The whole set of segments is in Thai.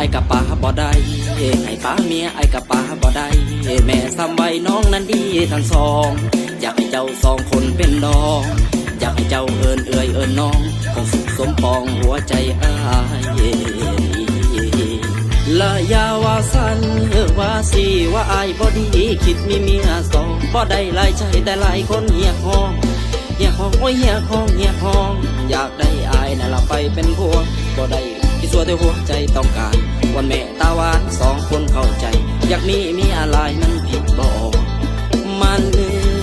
ไอ้กับป้าบ่ได้ไอ้ป้าเมียไอ้กับป้าบ่ได้แม่ซ้ำไว้น้องนั้นดีทั้งสอง อยากให้เจ้าสองคนเป็นน้อง อยากให้เจ้าเอินเอ่ยเอินน้องคงสุขสมปองหัวใจอ้ายละยาว่าสันว่าสีว่าอายบ่ดีคิดมีเมียสองบ่ได้หลายใจแต่หลายคนเหียห้องเฮียห้องโอ้ยเฮียห้องเฮียห้อง อยากได้อายนั่นละไปเป็นพวงบ่ได้ สัวด้วยหัวใจต้องการ วันแม่ตาหวานสองคนเข้าใจ อยากมีมีอะไรมันผิดบอกมันเลย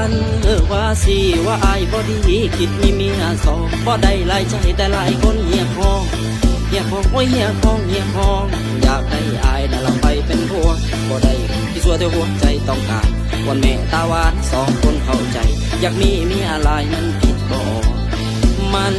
ว่าสันว่าสีว่าอายบ่ดีคิดมีเมียสองบ่ได้หลายใจแต่หลายคนเหียห้องเหียห้องโอ้ยเหียห้องเหียห้องอยากได้อายนั่นลำไปเป็นพวงบ่ได้ที่สัวเท่หัวใจต้องการวันแม่ตาหวานสองคนเข้าใจ อยากมีเมียหลายมันผิดบ่มัน